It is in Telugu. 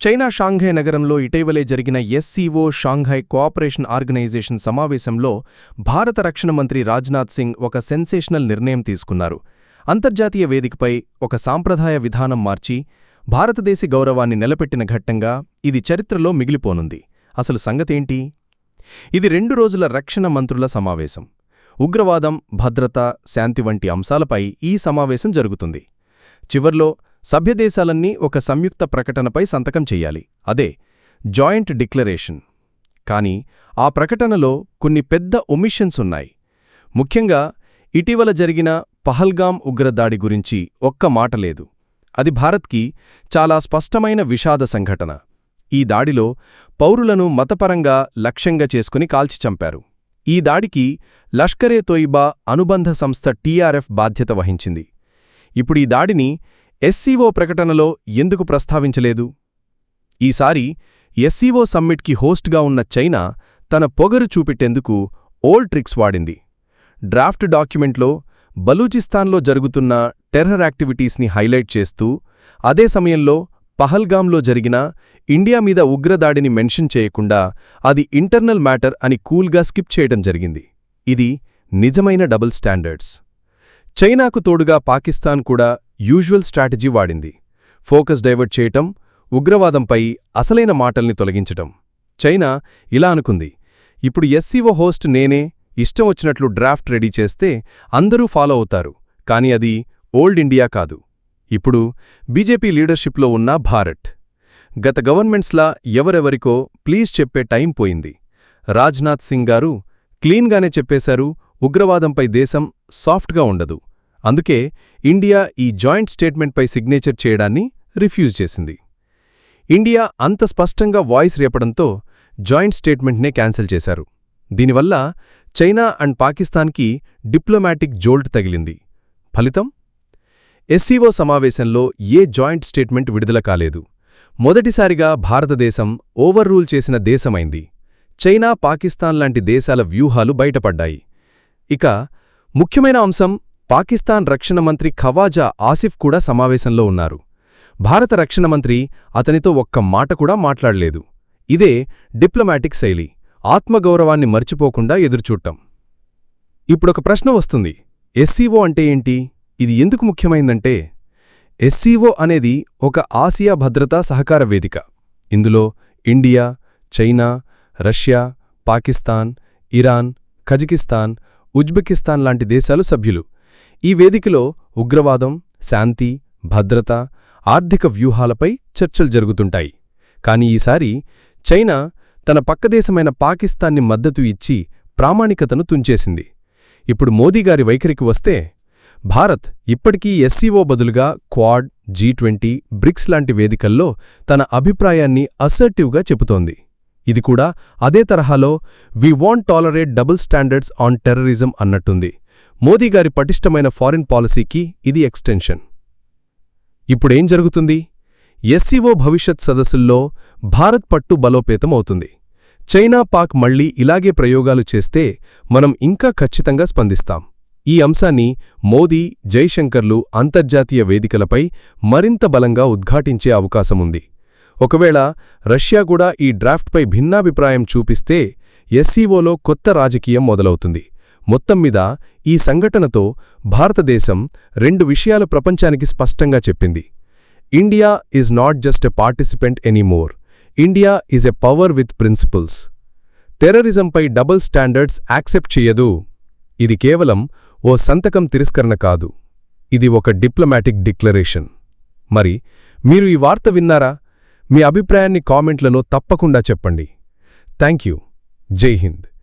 చైనా షాంఘై నగరంలో ఇటీవలే జరిగిన ఎస్సీఓ షాంఘై కోఆపరేషన్ ఆర్గనైజేషన్ సమావేశంలో భారత రక్షణ మంత్రి రాజ్నాథ్ సింగ్ ఒక సెన్సేషనల్ నిర్ణయం తీసుకున్నారు. అంతర్జాతీయ వేదికపై ఒక సాంప్రదాయ విధానం మార్చి భారతదేశ గౌరవాన్ని నిలబెట్టిన ఘట్టంగా ఇది చరిత్రలో మిగిలిపోనుంది. అసలు సంగతేంటి? ఇది రెండు రోజుల రక్షణ మంత్రుల సమావేశం. ఉగ్రవాదం భద్రత శాంతి వంటి అంశాలపై ఈ సమావేశం జరుగుతుంది. చివర్లో సభ్యదేశాలన్నీ ఒక సంయుక్త ప్రకటనపై సంతకం చెయ్యాలి. అదే జాయింట్ డిక్లరేషన్. కాని ఆ ప్రకటనలో కొన్ని పెద్ద ఒమిషన్స్ ఉన్నాయి. ముఖ్యంగా ఇటీవల జరిగిన పహల్గాం ఉగ్రదాడి గురించి ఒక్క మాట లేదు. అది భారత్కి చాలా స్పష్టమైన విషాద సంఘటన. ఈ దాడిలో పౌరులను మతపరంగా లక్ష్యంగా చేసుకుని కాల్చి చంపారు. ఈ దాడికి లష్కరే తోయిబా అనుబంధ సంస్థ టీఆర్ఎఫ్ బాధ్యత వహించింది. ఇప్పుడు ఈ దాడిని ఎస్సీఓ ప్రకటనలో ఎందుకు ప్రస్తావించలేదు? ఈసారి ఎస్సీఓ సమ్మిట్కి హోస్ట్గా ఉన్న చైనా తన పొగరు చూపెట్టేందుకు ఓల్డ్ ట్రిక్స్ వాడింది. డ్రాఫ్ట్ డాక్యుమెంట్లో బలూచిస్తాన్లో జరుగుతున్న టెర్రర్ యాక్టివిటీస్ని హైలైట్ చేస్తూ అదే సమయంలో పహల్గాంలో జరిగిన ఇండియా మీద ఉగ్రదాడిని మెన్షన్ చేయకుండా అది ఇంటర్నల్ మ్యాటర్ అని కూల్గా స్కిప్ చేయడం జరిగింది. ఇది నిజమైన డబుల్ స్టాండర్డ్స్. చైనాకు తోడుగా పాకిస్తాన్ కూడా యూజువల్ స్ట్రాటజీ వాడింది. ఫోకస్ డైవర్ట్ చేయటం ఉగ్రవాదంపై అసలైన మాటల్ని తొలగించటం. చైనా ఇలా అనుకుంది ఇప్పుడు ఎస్సీఓ హోస్ట్ నేనే ఇష్టం వచ్చినట్లు డ్రాఫ్ట్ రెడీ చేస్తే అందరూ ఫాలో అవుతారు కాని అది ఓల్డ్ ఇండియా కాదు. ఇప్పుడు బీజేపీ లీడర్షిప్లో ఉన్న భారత్. గత గవర్నమెంట్స్లా ఎవరెవరికో ప్లీజ్ చెప్పే టైం పోయింది. రాజ్నాథ్ సింగ్ గారు క్లీన్గానే చెప్పేశారు ఉగ్రవాదంపై దేశం సాఫ్ట్గా ఉండదు. అందుకే ఇండియా ఈ జాయింట్ స్టేట్మెంట్పై సిగ్నేచర్ చేయడాన్ని రిఫ్యూజ్ చేసింది. ఇండియా అంత స్పష్టంగా వాయిస్ రేపడంతో జాయింట్ స్టేట్మెంట్నే క్యాన్సిల్ చేశారు. దీనివల్ల చైనా అండ్ పాకిస్తాన్కి డిప్లొమాటిక్ జోల్ట్ తగిలింది. ఫలితం? ఎస్సీఓ సమావేశంలో ఏ జాయింట్ స్టేట్మెంట్ విడుదల కాలేదు. మొదటిసారిగా భారతదేశం ఓవర్ రూల్ చేసిన దేశమైంది. చైనా పాకిస్తాన్ లాంటి దేశాల వ్యూహాలు బయటపడ్డాయి. ఇక ముఖ్యమైన అంశం పాకిస్తాన్ రక్షణ మంత్రి ఖవాజా ఆసిఫ్ కూడా సమావేశంలో ఉన్నారు. భారత రక్షణ మంత్రి అతనితో ఒక్క మాట కూడా మాట్లాడలేదు. ఇదే డిప్లొమాటిక్ శైలి ఆత్మగౌరవాన్ని మర్చిపోకుండా ఎదురుచూడటం. ఇప్పుడొక ప్రశ్న వస్తుంది. ఎస్సీఓ అంటే ఏంటి? ఇది ఎందుకు ముఖ్యమైందంటే ఎస్సీఓ అనేది ఒక ఆసియా భద్రతా సహకార వేదిక. ఇందులో India China Russia Pakistan Iran Kazakhstan Uzbekistan లాంటి దేశాలు సభ్యులు. ఈ వేదికలో ఉగ్రవాదం శాంతి భద్రత ఆర్థిక వ్యూహాలపై చర్చలు జరుగుతుంటాయి. కాని ఈసారి చైనా తన పక్కదేశమైన పాకిస్తాన్ని మద్దతు ఇచ్చి ప్రామాణికతను తుంచేసింది. ఇప్పుడు మోదీగారి వైఖరికి వస్తే భారత్ ఇప్పటికీ ఎస్సీఓ బదులుగా క్వాడ్ జీ ట్వంటీ బ్రిక్స్ లాంటి వేదికల్లో తన అభిప్రాయాన్ని అసర్టివ్గా చెబుతోంది. ఇది కూడా అదే తరహాలో we want tolerate double standards on terrorism అన్నట్టుంది. మోదీగారి పటిష్టమైన ఫారిన్ పాలసీకి ఇది ఎక్స్టెన్షన్. ఇప్పుడేం జరుగుతుంది? ఎస్సీఓ భవిష్యత్ సదస్సుల్లో భారత్ పట్టు బలోపేతం అవుతుంది. చైనా పాక్ మళ్ళీ ఇలాగే ప్రయోగాలు చేస్తే మనం ఇంకా ఖచ్చితంగా స్పందిస్తాం. ఈ అంశాన్ని మోదీ జైశంకర్లు అంతర్జాతీయ వేదికలపై మరింత బలంగా ఉద్ఘాటించే అవకాశముంది ఒకవేళ రష్యా కూడా ఈ డ్రాఫ్ట్పై భిన్నాభిప్రాయం చూపిస్తే ఎస్సీఓలో కొత్త రాజకీయం మొదలవుతుంది. మొత్తం మీద ఈ సంఘటనతో భారతదేశం రెండు విషయాలు ప్రపంచానికి స్పష్టంగా చెప్పింది. India is not just a participant anymore. India is a power with principles. టెర్రరిజంపై double standards accept చెయ్యదు. ఇది కేవలం ఓ సంతకం తిరస్కరణ కాదు. ఇది ఒక డిప్లొమాటిక్ డిక్లరేషన్. మరి మీరు ఈ వార్త విన్నారా? మీ అభిప్రాయాన్ని కామెంట్లను తప్పకుండా చెప్పండి. Thank you. జై హింద్.